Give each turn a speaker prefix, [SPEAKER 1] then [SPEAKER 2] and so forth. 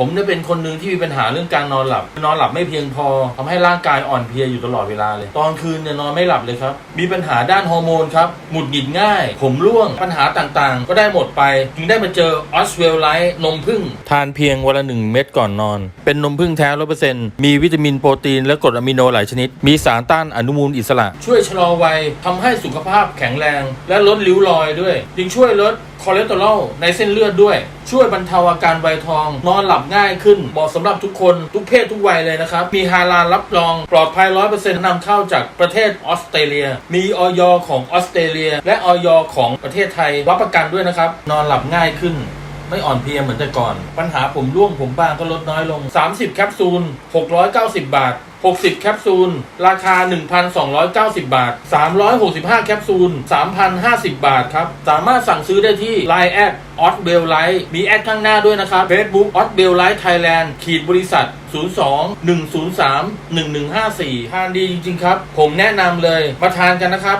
[SPEAKER 1] ผมเนี่ยเป็นคนหนึ่งที่มีปัญหาเรื่องการนอนหลับ นอนหลับไม่เพียงพอทำให้ร่างกายอ่อนเพลียอยู่ตลอดเวลาเลย ตอนคืนเนี่ยนอนไม่หลับเลยครับ มีปัญหาด้านฮอร์โมนครับหงุดหงิดง่าย ผมร่วง ปัญหาต่างๆ ก็ได้หมดไป จึงได้มาเจอออสเวลไลท์นมผึ้ง ทานเพียงวันละหนึ่งเม็ดก่อนนอน เป็นนมผึ้งแท้ร้อยเปอร์เซ็นต์มีวิตามินโปรตีนและกรดอะมิโนหลายชนิด มีสารต้านอนุมูลอิสระ ช่วยชะลอวัยทำให้สุขภาพแข็งแรง และลดริ้วรอยด้วยยังช่วยลด คอเลสเตอรอลในเส้นเลือดด้วย ช่วยบรรเทาอาการไวทอง นอนหลับง่ายขึ้นเหมาะสำหรับทุกคนทุกเพศทุกวัยเลยนะครับ มีฮาลาลรับรอง ปลอดภัยร้อยเปอร์เซ็นำเข้าจากประเทศออสเตรเลีย มีออยของออสเตรเลีย และออยของประเทศไทยรับประกันด้วยนะครับ นอนหลับง่ายขึ้น ไม่อ่อนเพลียเหมือนแต่ก่อน ปัญหาผมร่วงผมบางก็ลดน้อยลง 30 แคปซูล 690 บาท 60 แคปซูล ราคา 1,290 บาท 365 แคปซูล 3,050 บาทครับ สามารถสั่งซื้อได้ที่ Line แอดออสเบลไลท์มีแอดข้างหน้าด้วยนะครับ Facebook ออสเบลไลท์ไทยแลนด์ขีดบริษัท 02 103 1154 ทานดีจริง ๆ ครับ ผมแนะนำเลยมาทานกันนะครับ